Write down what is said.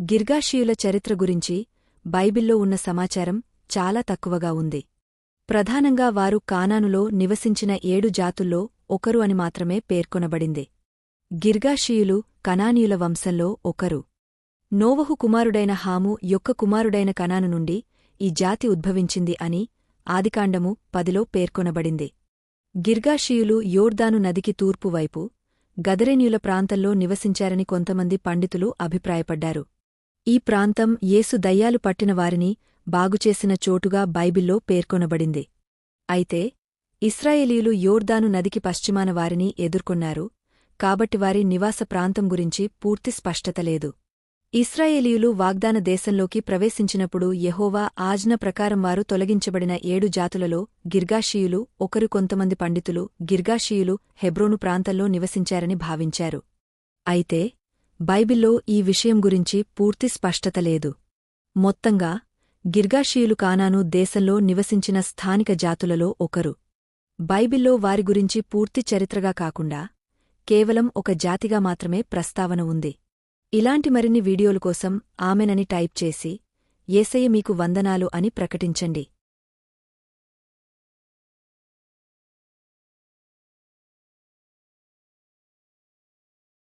గిర్గాషీయుల చరిత్ర గురించి బైబిల్లో ఉన్న సమాచారం చాలా తక్కువగా ఉంది. ప్రధానంగా వారు కానానులో నివసించిన ఏడు జాతుల్లో ఒకరు అని మాత్రమే పేర్కొనబడింది. గిర్గాషీయులు కనానీయుల వంశంలో ఒకరు. నోవహు కుమారుడైన హాము యొక్క కుమారుడైన కనాను నుండి ఈ జాతి ఉద్భవించింది అని ఆదికాండము పదిలో పేర్కొనబడింది. గిర్గాషీయులు యోర్దాను నదికి తూర్పువైపు గదరేనియుల ప్రాంతంలో నివసించారని కొంతమంది పండితులు అభిప్రాయపడ్డారు. ఈ ప్రాంతం యేసు దయ్యాలు పట్టిన వారిని బాగుచేసిన చోటుగా బైబిల్లో పేర్కొనబడింది. అయితే ఇస్రాయేలీలు యోర్దాను నదికి పశ్చిమాన వారిని ఎదుర్కొన్నారు కాబట్టి వారి నివాస ప్రాంతం గురించి పూర్తి స్పష్టత లేదు. ఇస్రాయేలీయులు వాగ్దాన దేశంలోకి ప్రవేశించినప్పుడు యెహోవా ఆజ్న ప్రకారం వారు తొలగించబడిన ఏడు జాతులలో గిర్గాషీయులు ఒకరు కొంతమంది పండితులు గిర్గాషీయులు హెబ్రోను ప్రాంతంలో నివసించారని భావించారు. అయితే బైబిల్లో ఈ విషయం గురించి పూర్తి స్పష్టత లేదు. మొత్తంగా గిర్గాషీయులు కానాను దేశంలో నివసించిన స్థానిక జాతులలో ఒకరు. బైబిల్లో వారి గురించి పూర్తి చరిత్రగా కాకుండా కేవలం ఒక జాతిగా మాత్రమే ప్రస్తావన ఉంది. ఇలాంటి మరిన్ని వీడియోల కోసం ఆమెనని టైప్ చేసి ఏసయ్య మీకు వందనాలు అని ప్రకటించండి.